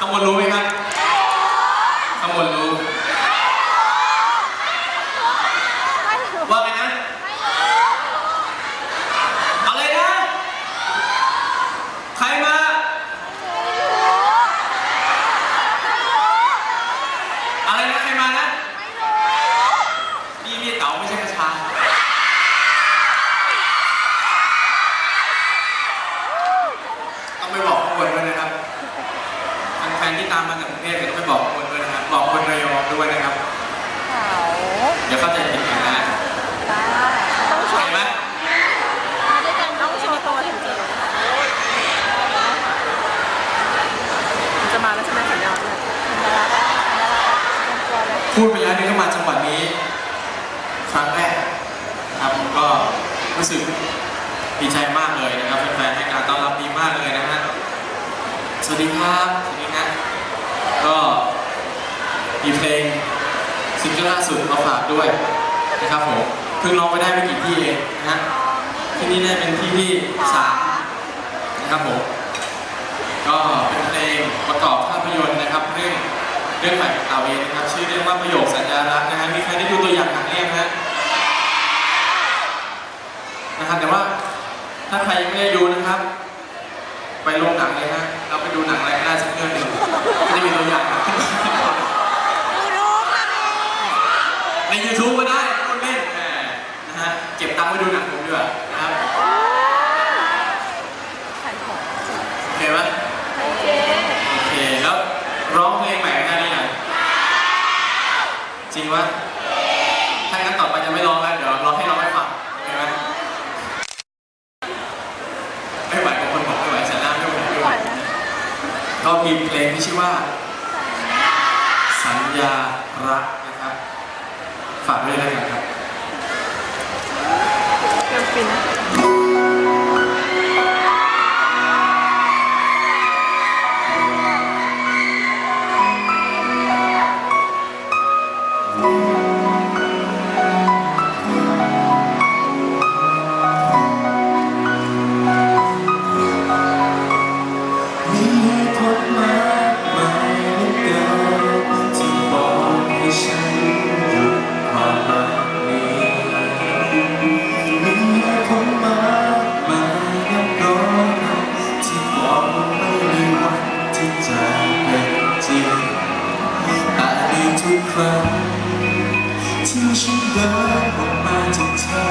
ข้างบนรู้ไหมครับข้างบนรู้ ว่าไงนะ อะไรนะ ใครมา อะไรนะ ใครมานะนี่นี่เต๋าไม่ใช่กระชา ต้องไปบอกข้างบนด้วยนะครับแฟนๆที่ตามมาจากกรุงเทพเนี่ยต้องไปบอกข้างบนด้วยนะครับ บอกคนระยองด้วยนะครับ เขา เดี๋ยวเข้าใจผิดกันนะ ได้ต้องโช เห็ ว์ นไหม มาด้วยกันต้องโชว์ตัวจริงๆจะมาแล้วใช่ไหมสัญญาด้วยสัญญาแล้วสัญญาแล้วเตรียมตัวเลย พูดไป แล้วนี่ก็มาจังหวัดนี้ครั้งแรกครับก็รู้สึกดีใจมากเลยนะครับแฟนๆให้การต้อนรับดีมากเลยนะฮะสวัสดีครับสวัสดีนะก็มีเพลงซิงเกิลล่าสุดมาฝากด้วยนะครับผมเพิ่งร้องไปได้ไม่กี่ที่เองนะฮะที่นี่ได้เป็นที่ที่สามนะครับผมก็เป็นเพลงประกอบภาพยนตร์นะครับเรื่อง เรื่องใหม่ของเราเองนะครับ ชื่อเรื่องว่าประโยคสัญญารักนะฮะมีใครได้ดูตัวอย่างหนังเรื่องฮะนะครับแต่ว่าถ้าใครยังไม่ได้ดูนะครับ ไปโรงหนังเลยฮะเราไปดูหนังอะไรก็ได้สักเรื่องหนึ่งก็จะมีตัวอย่างหนังขึ้นมาดูรูปมาเลยใน YouTube ก็ได้คนเล่นแหมนะฮะเก็บตังค์ไว้ดูหนังผมด้วยนะครับขายของโอเคไหม โอเค โอเคแล้วร้องเพลงใหม่ได้หรือยัง จริงวะถ้างั้นต่อไปจะไม่ร้องแล้ว เดี๋ยวร้องให้ร้องให้ฟังโอเคไหมไม่ไหวบางคนบอกไม่ไหวสายหน้าไม่ไหวไม่ไหวยนะก็มีเพลงที่ชื่อว่า สัญญารักนะครับ ฝากด้วยแล้วกันครับเตรียมฟิน ฉันเดินออกมาจากเธอ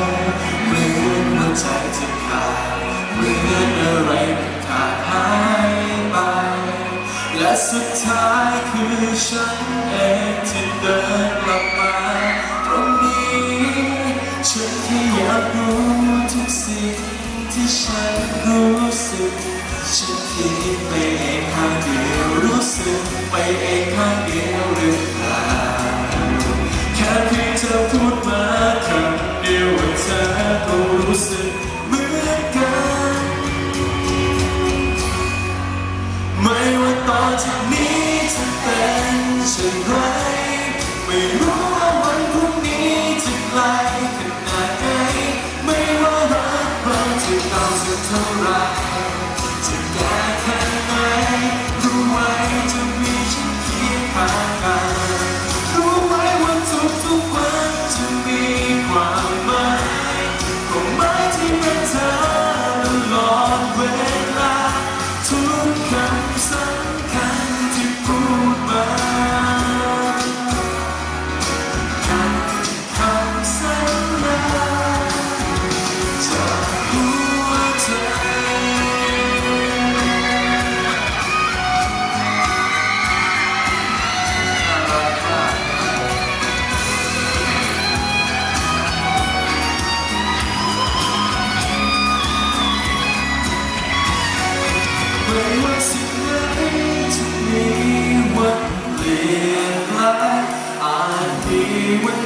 เหมือนหัวใจจะขาดเหมือนอะไรมันขาดหายไป และสุดท้ายคือฉันเองที่เดินกลับมาตรงนี้ฉันแค่อยากรู้ทุกสิ่งที่ฉันรู้สึกฉันคิดไปเองข้างเดียวรู้สึกไปเองข้างเดียวหรือ พูดมาคำเดียวว่าเธอก็รู้สึกเหมือนกัน ไม่ว่าต่อจากนี้จะเป็นเช่นไรไม่รู้ว่าวันพรุ่งนี้จะไกลขนาดไหนไม่ว่ารักเราจะเอาสักเท่าไหร ทุกค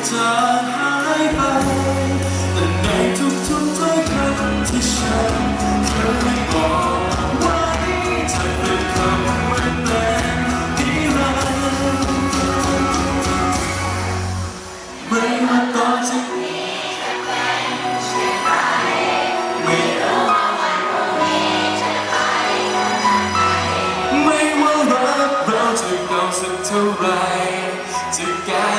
จะหายไป แต่ในทุกทุกถ้อยคำที่ฉันเคยบอกไว้จะเป็นคำม่นแรงนิรันรไม่ว่าตอนจากนี้จะเป็นเช่ไรไม่รู้ว่าวันพรุ่งนี้จะไปขนาดไหนไม่ว่ารักเราจะเก่าสักเท่าไรจะแก้